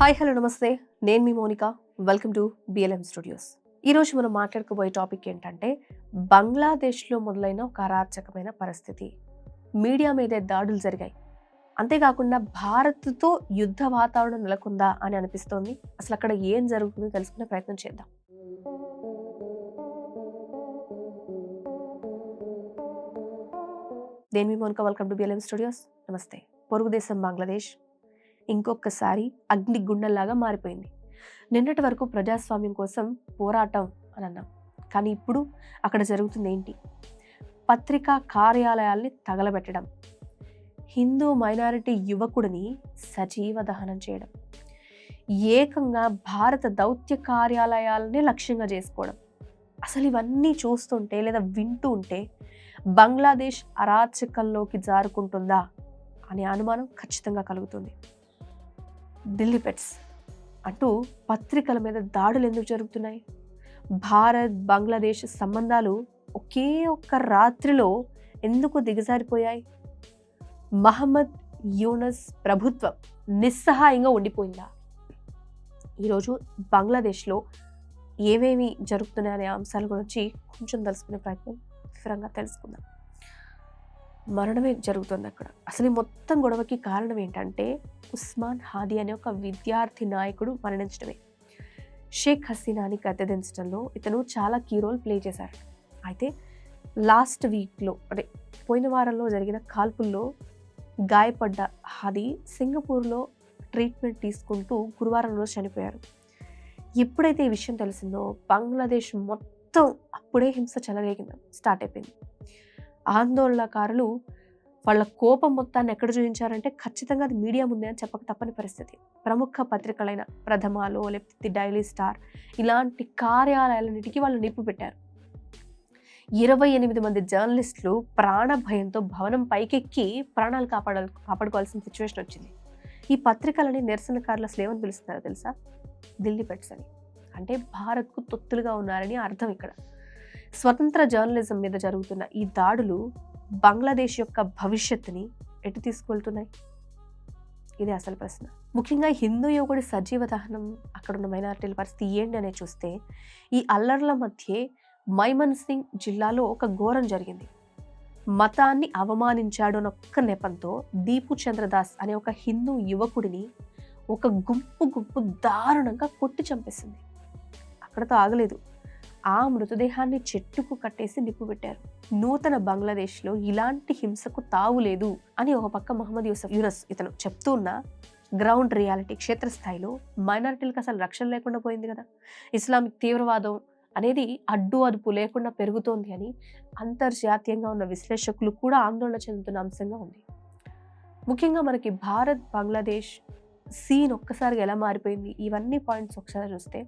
Hi hello నమస్తే. నేను మీ Monika. Welcome to BLM studios ఈరోజు మనం మాట్లాడుకోబోయే టాపిక్ ఏంటంటే బంగ్లాదేశ్లో మొదలైన ఒక అరాచకమైన పరిస్థితి. మీడియా మీదే దాడులు జరిగాయి. అంతేకాకుండా భారత్తో యుద్ధ వాతావరణం నెలకొందా అని అనిపిస్తోంది. అసలు అక్కడ ఏం జరుగుతుందో తెలుసుకునే ప్రయత్నం చేద్దాం. నేను మీ Monika. Welcome to BLM studios నమస్తే. పొరుగు దేశం బంగ్లాదేశ్. ఇంకొకసారి అగ్ని గుండెల్లాగా మారిపోయింది. నిన్నటి వరకు ప్రజాస్వామ్యం కోసం పోరాటం అని అన్నాం. కానీ ఇప్పుడు అక్కడ జరుగుతుంది ఏంటి? పత్రికా కార్యాలయాల్ని తగలబెట్టడం. హిందూ మైనారిటీ యువకుడిని సజీవ దహనం చేయడం. ఏకంగా భారత దౌత్య కార్యాలయాలని లక్ష్యంగా చేసుకోవడం. అసలు ఇవన్నీ చూస్తుంటే లేదా వింటూ ఉంటే బంగ్లాదేశ్ అరాచకంలోకి జారుకుంటుందా అనే అనుమానం ఖచ్చితంగా కలుగుతుంది. ఢిల్లీ పెట్స్. అంటూ పత్రికల మీద దాడులు ఎందుకు జరుగుతున్నాయి? భారత్ బంగ్లాదేశ్ సంబంధాలు ఒకే ఒక్క రాత్రిలో ఎందుకు దిగజారిపోయాయి? మహమ్మద్ యూనస్ ప్రభుత్వం నిస్సహాయంగా ఉండిపోయిందా? ఈరోజు బంగ్లాదేశ్లో ఏమేమి జరుగుతున్నాయనే అంశాల గురించి కొంచెం తెలుసుకునే ప్రయత్నం వివరంగా తెలుసుకుందాం. మరణమే జరుగుతుంది అక్కడ అసలు ఈ మొత్తం గొడవకి కారణం ఏంటంటే ఉస్మాన్ హాది అనే ఒక విద్యార్థి నాయకుడు మరణించడమే. షేక్ హసీనాని గద్దెదించడంలో ఇతను చాలా కీ రోల్ ప్లే చేశారు. అయితే లాస్ట్ వీక్లో అంటే పోయిన వారంలో జరిగిన కాల్పుల్లో గాయపడ్డ హాది సింగపూర్లో ట్రీట్మెంట్ తీసుకుంటూ గురువారం రోజు చనిపోయారు. ఎప్పుడైతే ఈ విషయం తెలిసిందో బంగ్లాదేశ్ మొత్తం అప్పుడే హింస చెలరేగింది. స్టార్ట్ అయిపోయింది. ఆందోళనకారులు వాళ్ళ కోపం మొత్తాన్ని ఎక్కడ చూపించారంటే ఖచ్చితంగా అది మీడియా ముందే అని చెప్పక తప్పని పరిస్థితి. ప్రముఖ పత్రికలైన ప్రథమాలో లేకపోతే డైలీ స్టార్ ఇలాంటి కార్యాలయాలన్నిటికీ వాళ్ళు నిప్పు పెట్టారు. ఇరవై ఎనిమిది మంది జర్నలిస్టులు ప్రాణ భయంతో భవనం పైకెక్కి ప్రాణాలు కాపాడ కాపాడుకోవాల్సిన సిచ్యువేషన్ వచ్చింది. ఈ పత్రికలని నిరసనకారులు అసలు ఏమని పిలుస్తున్నారో తెలుసా? ఢిల్లీ పెట్స్ అని. అంటే భారత్కు తొత్తులుగా ఉన్నారని అర్థం ఇక్కడ. స్వతంత్ర జర్నలిజం మీద జరుగుతున్న ఈ దాడులు బంగ్లాదేశ్ యొక్క భవిష్యత్తుని ఎటు తీసుకెళ్తున్నాయి? ఇది అసలు ప్రశ్న. ముఖ్యంగా హిందూ యువకుడి సజీవ దహనం అక్కడున్న మైనారిటీల పరిస్థితి ఏంటి అనేది చూస్తే ఈ అల్లర్ల మధ్య మైమన్ సింగ్ జిల్లాలో ఒక ఘోరం జరిగింది. మతాన్ని అవమానించాడు అన్న ఒక్క నెపంతో దీపు చంద్రదాస్ అనే ఒక హిందూ యువకుడిని ఒక గుంపు గుంపు దారుణంగా కొట్టి చంపేసింది. అక్కడతో ఆగలేదు. ఆ మృతదేహాన్ని చెట్టుకు కట్టేసి నిప్పు పెట్టారు. నూతన బంగ్లాదేశ్లో ఇలాంటి హింసకు తావు లేదు అని ఒక పక్క మహమ్మద్ యూసఫ్ యూనస్ ఇతను చెప్తూ ఉన్న గ్రౌండ్ రియాలిటీ క్షేత్రస్థాయిలో మైనారిటీలకు అసలు రక్షణ లేకుండా పోయింది కదా. ఇస్లామిక్ తీవ్రవాదం అనేది అడ్డు అదుపు లేకుండా పెరుగుతోంది అని అంతర్జాతీయంగా ఉన్న విశ్లేషకులు కూడా ఆందోళన చెందుతున్న అంశంగా ఉంది. ముఖ్యంగా మనకి భారత్ బంగ్లాదేశ్ సీన్ ఒక్కసారిగా ఎలా మారిపోయింది? ఇవన్నీ పాయింట్స్ ఒకసారి చూస్తే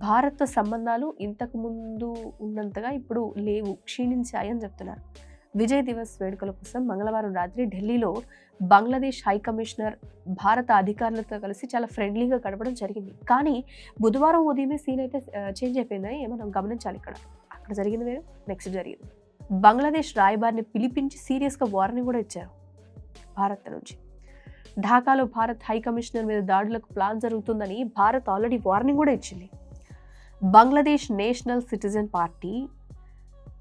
భారత్తో సంబంధాలు ఇంతకు ముందు ఉన్నంతగా ఇప్పుడు లేవు క్షీణించాయని చెప్తున్నారు. విజయ్ దివస్ వేడుకల కోసం మంగళవారం రాత్రి ఢిల్లీలో బంగ్లాదేశ్ హై కమిషనర్ భారత అధికారులతో కలిసి చాలా ఫ్రెండ్లీగా గడపడం జరిగింది. కానీ బుధవారం ఉదయమే సీన్ అయితే చేంజ్ అయిపోయిందని మనం గమనించాలి ఇక్కడ. అక్కడ జరిగింది వేరు నెక్స్ట్ జరిగింది. బంగ్లాదేశ్ రాయబారిని పిలిపించి సీరియస్గా వార్నింగ్ కూడా ఇచ్చారు భారత్ నుంచి. ఢాకాలో భారత్ హై కమిషనర్ మీద దాడులకు ప్లాన్ జరుగుతుందని భారత్ ఆల్రెడీ వార్నింగ్ కూడా ఇచ్చింది. బంగ్లాదేశ్ నేషనల్ సిటిజన్ పార్టీ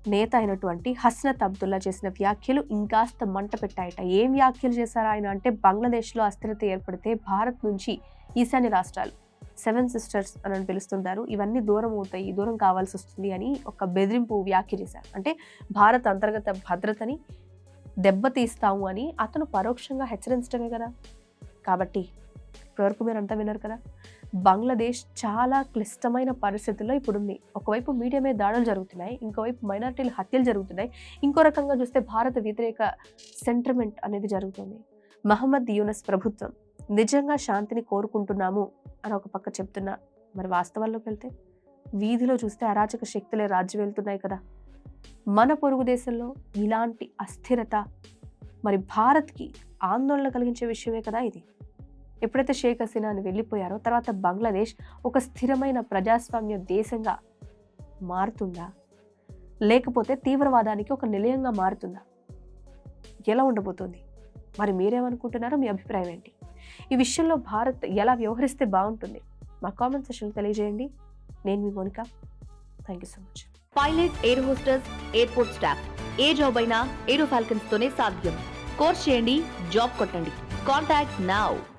నేత అయినటువంటి హస్నత్ అబ్దుల్లా చేసిన వ్యాఖ్యలు ఇంకాస్త మంట పెట్టాయట ఏం వ్యాఖ్యలు చేశారు ఆయన? అంటే బంగ్లాదేశ్లో అస్థిరత ఏర్పడితే భారత్ నుంచి ఈశాన్య రాష్ట్రాలు సెవెన్ సిస్టర్స్ అని పిలుస్తుంటారు. ఇవన్నీ దూరం అవుతాయి దూరం కావాల్సి వస్తుంది అని ఒక బెదిరింపు వ్యాఖ్య చేశారు. అంటే భారత్ అంతర్గత భద్రతని దెబ్బతీస్తాము అని అతను పరోక్షంగా హెచ్చరించడమే కదా. కాబట్టి ఇప్పటివరకు మీరు అంతా విన్నారు కదా? బంగ్లాదేశ్ చాలా క్లిష్టమైన పరిస్థితుల్లో ఇప్పుడుంది. ఒకవైపు మీడియా మీద దాడులు జరుగుతున్నాయి ఇంకోవైపు మైనార్టీలు హత్యలు జరుగుతున్నాయి. ఇంకో రకంగా చూస్తే భారత వ్యతిరేక సెంటిమెంట్ అనేది జరుగుతుంది. మహమ్మద్ యూనస్ ప్రభుత్వం నిజంగా శాంతిని కోరుకుంటున్నాము అని ఒక పక్క చెప్తున్నా. మరి వాస్తవాల్లోకి వెళ్తే వీధిలో చూస్తే అరాచక శక్తులే రాజ్యం వెళ్తున్నాయి కదా. మన పొరుగు దేశంలో ఇలాంటి అస్థిరత మరి భారత్కి ఆందోళన కలిగించే విషయమే కదా ఇది. ఎప్పుడైతే షేక్ హసీనా అని వెళ్ళిపోయారో తర్వాత బంగ్లాదేశ్ ఒక స్థిరమైన ప్రజాస్వామ్య దేశంగా మారుతుందా? లేకపోతే తీవ్రవాదానికి ఒక నిలయంగా మారుతుందా? ఎలా ఉండబోతోంది? మరి మీరేమనుకుంటున్నారో మీ అభిప్రాయం ఏంటి? ఈ విషయంలో భారత్ ఎలా వ్యవహరిస్తే బాగుంటుంది? మా కామెంట్ సెషన్ తెలియజేయండి. నేను మీ Monika. Thank you so much. Pilot air hostesses airport staff. A job అయినా ఏరో ఫాల్కన్స్ తోనే సాధ్యం. కోర్స్ చేయండి జాబ్ కొట్టండి. Contact now.